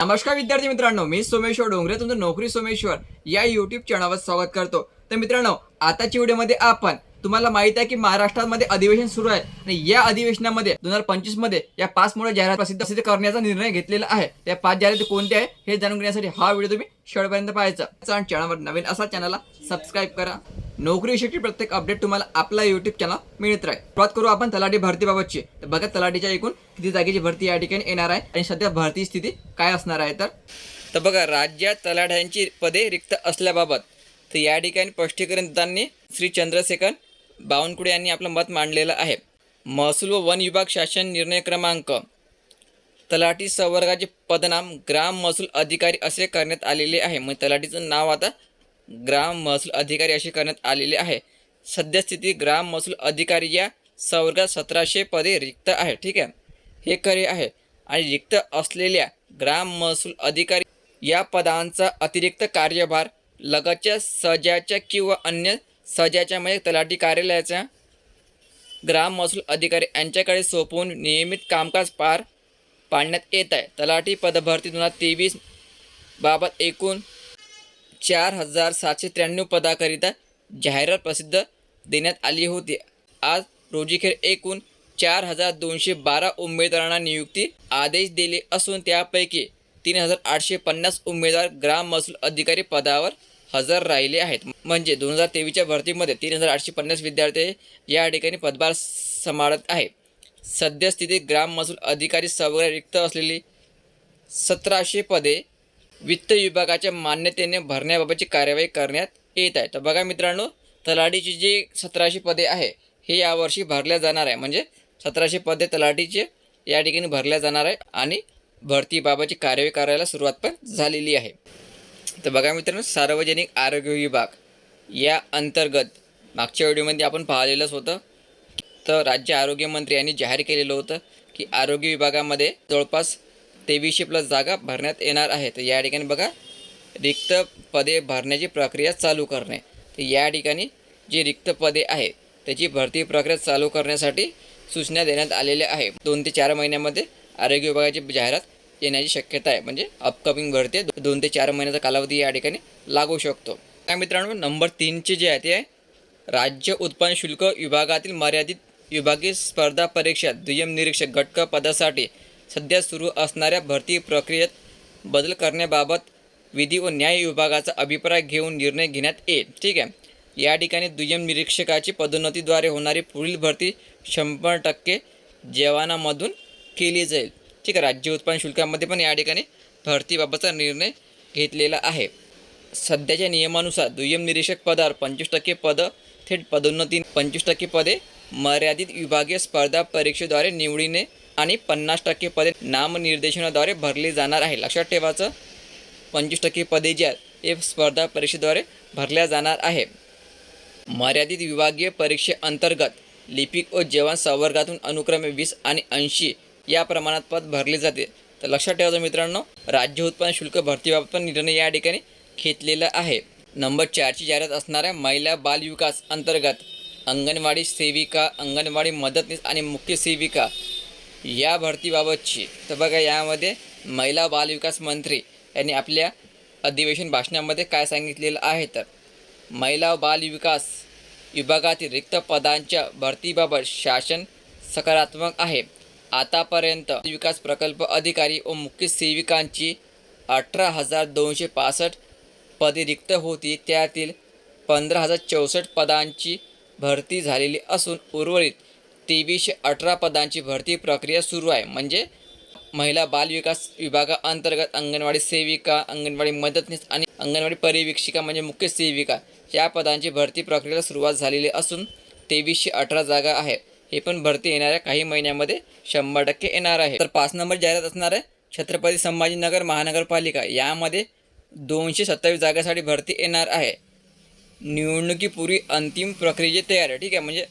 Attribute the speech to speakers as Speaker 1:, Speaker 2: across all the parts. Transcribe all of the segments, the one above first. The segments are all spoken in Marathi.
Speaker 1: नमस्कार विद्यार्थी मित्रांनो मी सोमेश्वर डोंगरे तुमचं नोकरी सोमेश्वर या युट्यूब चॅनलवर स्वागत करतो. तर मित्रांनो आताच्या व्हिडिओमध्ये आपण तुम्हाला माहीत आहे की महाराष्ट्रामध्ये अधिवेशन सुरू आहे आणि या अधिवेशनामध्ये दोन हजार पंचवीसमध्ये या पाच मोठ्या जाहिरात प्रसिद्ध प्रसिद्ध करण्याचा निर्णय घेतलेला आहे. त्या पाच जाहिराती कोणत्या आहे हे जाणून घेण्यासाठी हा व्हिडिओ तुम्ही शेवटपर्यंत पाहायचा. चॅनलवर नवीन असा चॅनलला सबस्क्राईब करा. नोकरी विषयी प्रत्येक अपडेट तुम्हाला आपला युट्यूब चॅनल मिळत राहील. सुरुवात करू आपण तलाठी भरतीबाबतची तर बघा तलाठीच्या एकूण किती जागेची भरती या ठिकाणी येणार आहे आणि सध्या भरती स्थिती काय असणार आहे तर? तर बघा राज्यात तलाठ्यांची पदे रिक्त असल्याबाबत तर या ठिकाणी स्पष्टीकरण देताना श्री चंद्रशेखर बावनकुळे यांनी आपलं मत मांडलेलं आहे. महसूल व वन विभाग शासन निर्णय क्रमांक तलाठी संवर्गाचे पदनाम ग्राम महसूल अधिकारी असे करण्यात आलेले आहे. मग तलाठीचं नाव आता ग्राम महसूल अधिकारी असे करण्यात आलेले आहे. सद्यस्थिती ग्राम महसूल अधिकारी या संवर्गात सतराशे पदे रिक्त आहे ठीक आहे? हे खरे आहे. आणि रिक्त असलेल्या ग्राम महसूल अधिकारी या पदांचा अतिरिक्त कार्यभार लगतच्या सजाच्या किंवा अन्य सजाच्या म्हणजे तलाठी कार्यालयाच्या ग्राम महसूल अधिकारी यांच्याकडे सोपवून नियमित कामकाज पार पाडण्यात येत आहे. तलाठी पदभरती दोन हजार तेवीस बाबत एकूण चार हजार सातशे त्र्याण्णव पदाकरिता जाहिरात प्रसिद्ध देण्यात आली होती. आज रोजीखेर एकूण चार हजार दोनशे बारा उमेदवारांना नियुक्ती आदेश दिले असून त्यापैकी तीन हजार आठशे पन्नास उमेदवार ग्राम महसूल अधिकारी पदावर हजर राहिले आहेत. म्हणजे दोन हजार तेवीसच्या भरतीमध्ये तीन हजार आठशे पन्नास विद्यार्थी या ठिकाणी पदभार सांभाळत आहे. सद्यस्थितीत ग्राम महसूल अधिकारी सवय रिक्त असलेली सतराशे पदे वित्त विभागाच्या मान्यतेने भरण्याबाबतची कार्यवाही करण्यात येत आहे. तर बघा मित्रांनो तलाठीची जी सतराशे पदे आहे हे यावर्षी भरल्या जाणार आहे. म्हणजे सतराशे पदे तलाठीचे या ठिकाणी भरल्या जाणार आहे आणि भरतीबाबतची कार्यवाही करायला सुरुवात पण झालेली आहे. तर बघा मित्रांनो सार्वजनिक आरोग्य विभाग या अंतर्गत मागच्या व्हिडिओमध्ये आपण पाहिलेलंच होतं तर राज्य आरोग्यमंत्री यांनी जाहीर केलेलं होतं की आरोग्य विभागामध्ये जवळपास तेवीसशे प्लस जागा भरण्यात येणार आहे तर या ठिकाणी बघा रिक्त पदे भरण्याची प्रक्रिया चालू करणे. तर या ठिकाणी जी रिक्त पदे आहे त्याची भरती प्रक्रिया चालू करण्यासाठी सूचना देण्यात आलेल्या आहे दोन ते चार महिन्यामध्ये आरोग्य विभागाची जाहिरात येण्याची शक्यता आहे. म्हणजे अपकमिंग भरती दोन ते चार महिन्याचा कालावधी या ठिकाणी लागू शकतो. काय मित्रांनो नंबर तीनचे जे आहे ते आहे राज्य उत्पन्न शुल्क विभागातील मर्यादित विभागीय स्पर्धा परीक्षा दुय्यम निरीक्षक घटक पदासाठी सध्या सुरू असणाऱ्या भरती प्रक्रियेत बदल करण्याबाबत विधी व न्याय विभागाचा अभिप्राय घेऊन निर्णय घेण्यात येईल. ठीक आहे. या ठिकाणी दुय्यम निरीक्षकाची पदोन्नतीद्वारे होणारी पुढील भरती शंभर टक्के जवानामधून केली जाईल. ठीक आहे. राज्य उत्पन्न शुल्कामध्ये पण या ठिकाणी भरतीबाबतचा निर्णय घेतलेला आहे. सध्याच्या नियमानुसार दुय्यम निरीक्षक पदावर पंचवीस टक्के पदं थेट पदोन्नती पंचवीस टक्के पदे मर्यादित विभागीय स्पर्धा परीक्षेद्वारे निवडीने आणि पन्नास टक्के पदे नामनिर्देशनाद्वारे भरली जाणार आहे. लक्षात ठेवायचं पंचवीस टक्के पदे जी आहेत हे स्पर्धा परीक्षेद्वारे भरल्या जाणार आहे. मर्यादित विभागीय परीक्षेअंतर्गत लिपिक व जवान संवर्गातून अनुक्रमे वीस आणि ऐंशी या प्रमाणात पद भरले जाते. तर लक्षात ठेवायचं मित्रांनो राज्य उत्पन्न शुल्क भरतीबाबत पण निर्णय या ठिकाणी घेतलेला आहे. नंबर चारची जाहिरात असणाऱ्या महिला बालविकास अंतर्गत अंगणवाडी सेविका अंगणवाडी मदतनीस आणि मुख्य सेविका या भरतीबाबतची. तर बघा यामध्ये महिला बालविकास मंत्री यांनी आपल्या अधिवेशन भाषणामध्ये काय सांगितलेलं आहे तर महिला बालविकास विभागातील रिक्त पदांच्या भरतीबाबत शासन सकारात्मक आहे. आतापर्यंत विकास प्रकल्प अधिकारी व मुख्य सेविकांची अठरा हजार दोनशे पासष्ट पदे रिक्त होती. त्यातील पंधरा हजार चौसष्ट पदांची भरती झालेली असून उर्वरित तेवीसशे अठरा पदांची भरती प्रक्रिया सुरू आहे. म्हणजे महिला बालविकास विभागाअंतर्गत अंगणवाडी सेविका अंगणवाडी मदतनीस आणि अंगणवाडी परिवीक्षिका म्हणजे मुख्य सेविका या पदांची भरती प्रक्रियेला सुरुवात झालेली असून तेवीसशे अठरा जागा आहे. हे पण भरती येणाऱ्या काही महिन्यामध्ये शंभर टक्के येणार आहे. तर पाच नंबर जाहिरात असणार आहे. छत्रपती संभाजीनगर महानगरपालिका यामध्ये दोनशे सत्तावीस जागासाठी भरती येणार आहे. निवडणुकीपूर्वी अंतिम प्रक्रियेची तयारी ठीक आहे? म्हणजे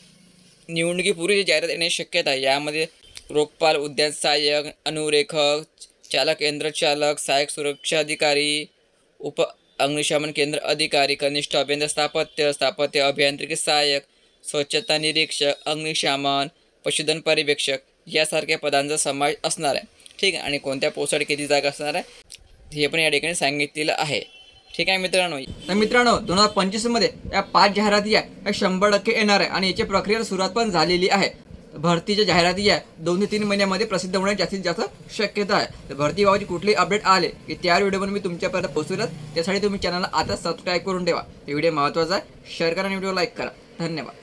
Speaker 1: निवडणुकीपूर्वीची जाहिरात येण्याची शक्यता आहे यामध्ये रोगपाल उद्यान सहाय्यक अनुरेखक चालक केंद्र चालक सहाय्यक सुरक्षा अधिकारी उप अग्निशमन केंद्र अधिकारी कनिष्ठ अभियंता स्थापत्य स्थापत्य अभियांत्रिकी सहाय्यक स्वच्छता निरीक्षक अग्निशमन पशुधन पर्यवेक्षक यासारख्या पदांचा समावेश असणार आहे. ठीक आहे आणि कोणत्या पोस्टसाठी किती जागा असणार आहे हे पण या ठिकाणी सांगितलेलं आहे. ठीक आहे मित्रांनो. तर मित्रांनो दोन हजार पंचवीसमध्ये या पाच जाहिराती आहे या शंभर टक्के येणार आहे आणि याची प्रक्रिया सुरुवात पण झालेली आहे. भरतीच्या जाहिराती आहे दोन ते तीन महिन्यामध्ये प्रसिद्ध होण्याची जास्तीत जास्त शक्यता आहे. तर भरती बाबतची कुठली अपडेट आले की त्या व्हिडिओमध्ये मी तुमच्यापर्यंत पोहोचवलं त्यासाठी तुम्ही चॅनलला आता सबस्क्राईब करून ठेवा. हे व्हिडिओ महत्त्वाचा आहे. शेअर करा आणि व्हिडिओ लाईक करा. धन्यवाद.